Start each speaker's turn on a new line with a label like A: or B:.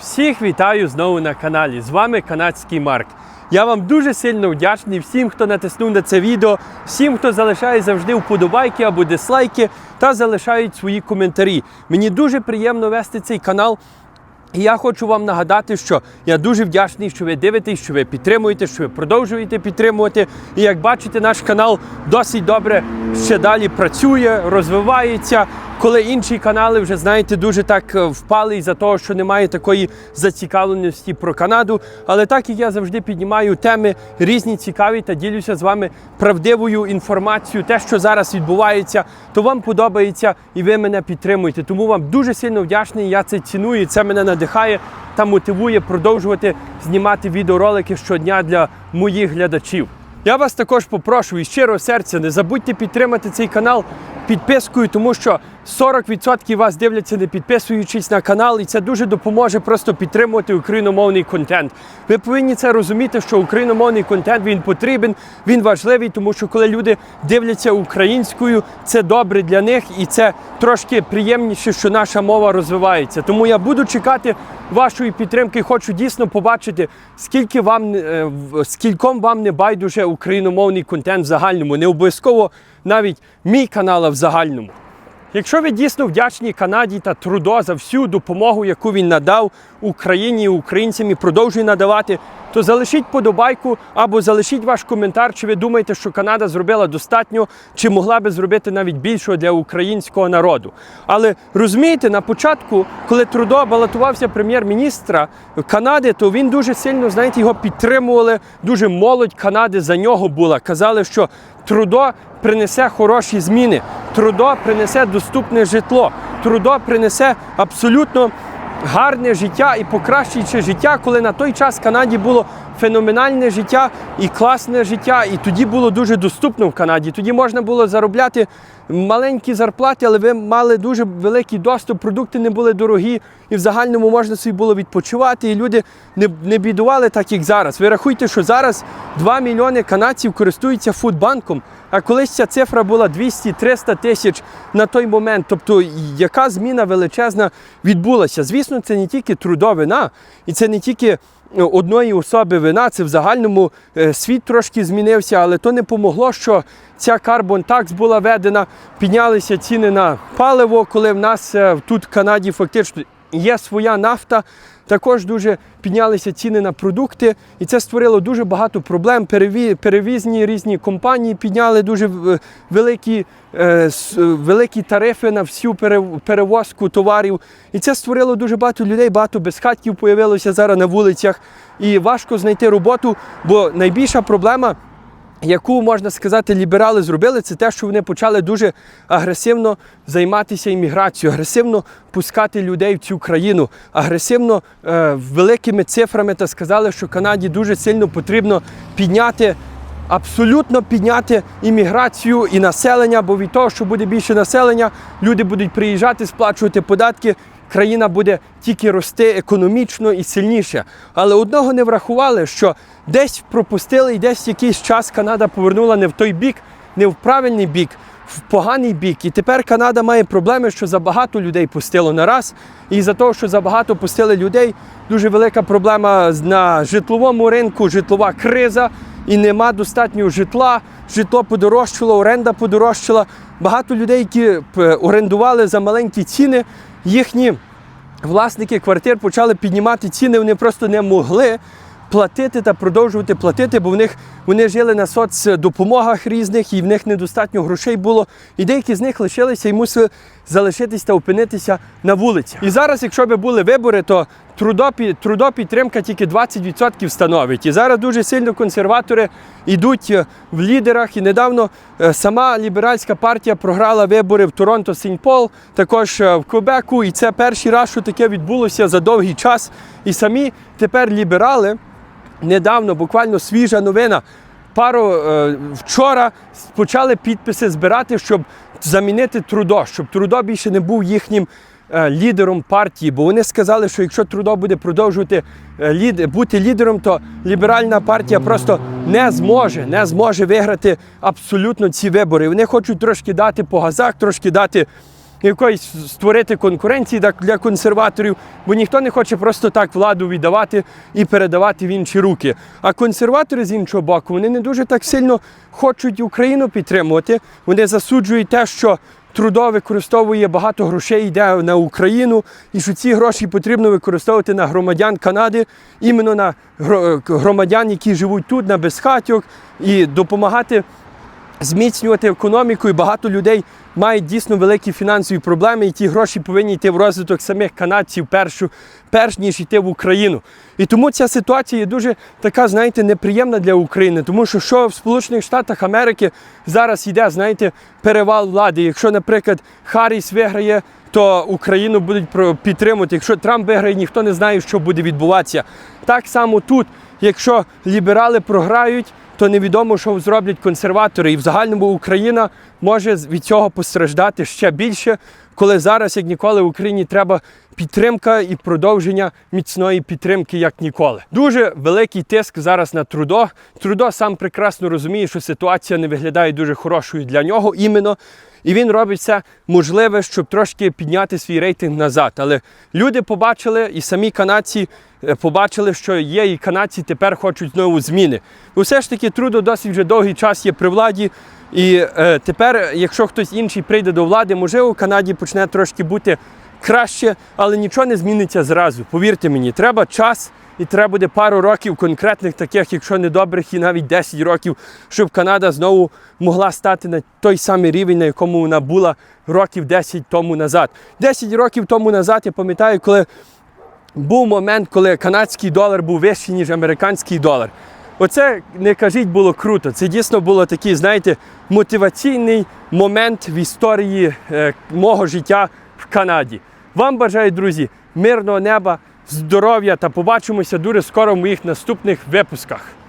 A: Всіх вітаю знову на каналі. З вами канадський Марк. Я вам дуже сильно вдячний всім, хто натиснув на це відео, всім, хто залишає завжди вподобайки або дислайки та залишають свої коментарі. Мені дуже приємно вести цей канал. І я хочу вам нагадати, що я дуже вдячний, що ви дивитесь, що ви підтримуєте, що ви продовжуєте підтримувати. І як бачите, наш канал досить добре ще далі працює, розвивається. Коли інші канали вже знаєте дуже так е, впали із-за того, що немає такої зацікавленості про Канаду. Але так як я завжди піднімаю теми різні цікаві та ділюся з вами правдивою інформацією, те, що зараз відбувається, то вам подобається і ви мене підтримуєте. Тому вам дуже сильно вдячний. Я це ціную. і Це мене надихає та мотивує продовжувати знімати відеоролики щодня для моїх глядачів. Я вас також попрошу і щиро серця, не забудьте підтримати цей канал підпискою, тому що 40% вас дивляться не підписуючись на канал, і це дуже допоможе просто підтримувати україномовний контент. Ви повинні це розуміти, що україномовний контент він потрібен, він важливий, тому що коли люди дивляться українською, це добре для них і це трошки приємніше, що наша мова розвивається. Тому я буду чекати вашої підтримки. Хочу дійсно побачити, скільки вам е, скільком вам не байдуже україномовний контент в загальному, не обов'язково навіть мій канал а в загальному. Якщо ви дійсно вдячні Канаді та Трудо за всю допомогу, яку він надав Україні і українцям і продовжує надавати, то залишіть подобайку або залишіть ваш коментар, чи ви думаєте, що Канада зробила достатньо, чи могла би зробити навіть більшого для українського народу. Але розумієте, на початку, коли Трудо балотувався прем'єр-міністра Канади, то він дуже сильно, знаєте, його підтримували. Дуже молодь Канади за нього була. Казали, що Трудо принесе хороші зміни, Трудо принесе доступне житло, Трудо принесе абсолютно гарне життя і покращуюче життя, коли на той час Канаді було феноменальне життя і класне життя, і тоді було дуже доступно в Канаді. Тоді можна було заробляти маленькі зарплати, але ви мали дуже великий доступ, продукти не були дорогі, і в загальному можна собі було відпочивати, і люди не, не бідували так, як зараз. Ви рахуйте, що зараз 2 мільйони канадців користуються фудбанком, а колись ця цифра була 200-300 тисяч на той момент. Тобто, яка зміна величезна відбулася? Звісно, це не тільки трудовина, і це не тільки одної особи вина, це в загальному е, світ трошки змінився, але то не помогло, що ця карбон такс була введена, піднялися ціни на паливо, коли в нас е, тут в Канаді фактично є своя нафта. Також дуже піднялися ціни на продукти, і це створило дуже багато проблем. Перевізні різні компанії підняли дуже великі, е, с- е, великі тарифи на всю перевозку товарів. І це створило дуже багато людей, багато безхатків появилося зараз на вулицях. І важко знайти роботу, бо найбільша проблема яку можна сказати, ліберали зробили, це те, що вони почали дуже агресивно займатися імміграцією, агресивно пускати людей в цю країну, агресивно е, великими цифрами та сказали, що Канаді дуже сильно потрібно підняти. Абсолютно підняти імміграцію і населення, бо від того, що буде більше населення, люди будуть приїжджати, сплачувати податки, країна буде тільки рости економічно і сильніше. Але одного не врахували, що десь пропустили і десь якийсь час Канада повернула не в той бік, не в правильний бік, в поганий бік. І тепер Канада має проблеми, що забагато людей пустило на раз. І за того, що забагато пустили людей, дуже велика проблема на житловому ринку, житлова криза. І нема достатнього житла, житло подорожчало, оренда подорожчала. Багато людей, які орендували за маленькі ціни, їхні власники квартир почали піднімати ціни, вони просто не могли платити та продовжувати платити, бо в них вони жили на соцдопомогах різних, і в них недостатньо грошей було. І деякі з них лишилися і мусили залишитись та опинитися на вулиці. І зараз, якщо б були вибори, то трудо, трудо тільки 20% становить. І зараз дуже сильно консерватори йдуть е, в лідерах. І недавно е, сама ліберальська партія програла вибори в Торонто Сінь Пол, також е, в Квебеку. І це перший раз, що таке відбулося за довгий час. І самі тепер ліберали недавно, буквально свіжа новина. Пару вчора почали підписи збирати, щоб замінити Трудо, щоб Трудо більше не був їхнім е, лідером партії. Бо вони сказали, що якщо Трудо буде продовжувати е, бути лідером, то ліберальна партія просто не зможе, не зможе виграти абсолютно ці вибори. Вони хочуть трошки дати по газах, трошки дати якоїсь створити конкуренції для- консерваторів, бо ніхто не хоче просто так владу віддавати і передавати в інші руки. А консерватори з іншого боку, вони не дуже так сильно хочуть Україну підтримувати. Вони засуджують те, що Трудо використовує багато грошей, йде на Україну, і що ці гроші потрібно використовувати на громадян Канади, іменно на громадян, які живуть тут, на безхатьок, і допомагати зміцнювати економіку, і багато людей мають дійсно великі фінансові проблеми, і ті гроші повинні йти в розвиток самих канадців першу, перш ніж йти в Україну. І тому ця ситуація є дуже така, знаєте, неприємна для України, тому що що в Сполучених Штатах Америки зараз йде, знаєте, перевал влади. Якщо, наприклад, Харріс виграє, то Україну будуть підтримувати. Якщо Трамп виграє, ніхто не знає, що буде відбуватися. Так само тут, якщо ліберали програють, то невідомо, що зроблять консерватори. І в загальному Україна може від цього постраждати ще більше, коли зараз, як ніколи, Україні треба підтримка і продовження міцної підтримки, як ніколи. Дуже великий тиск зараз на Трудо. Трудо сам прекрасно розуміє, що ситуація не виглядає дуже хорошою для нього іменно. І він робить все можливе, щоб трошки підняти свій рейтинг назад. Але люди побачили, і самі канадці е, побачили, що є, і канадці тепер хочуть знову зміни. Все ж таки трудо досить вже довгий час є при владі. І е, тепер, якщо хтось інший прийде до влади, можливо, в Канаді почне трошки бути краще, але нічого не зміниться зразу. Повірте мені, треба час. І треба буде пару років конкретних таких, якщо не добрих, і навіть 10 років, щоб Канада знову могла стати на той самий рівень, на якому вона була років 10 тому назад. 10 років тому назад я пам'ятаю, коли був момент, коли канадський долар був вищий, ніж американський долар. Оце не кажіть було круто. Це дійсно було такий, знаєте, мотиваційний момент в історії е, мого життя в Канаді. Вам бажаю, друзі, мирного неба, здоров'я та побачимося дуже скоро в моїх наступних випусках.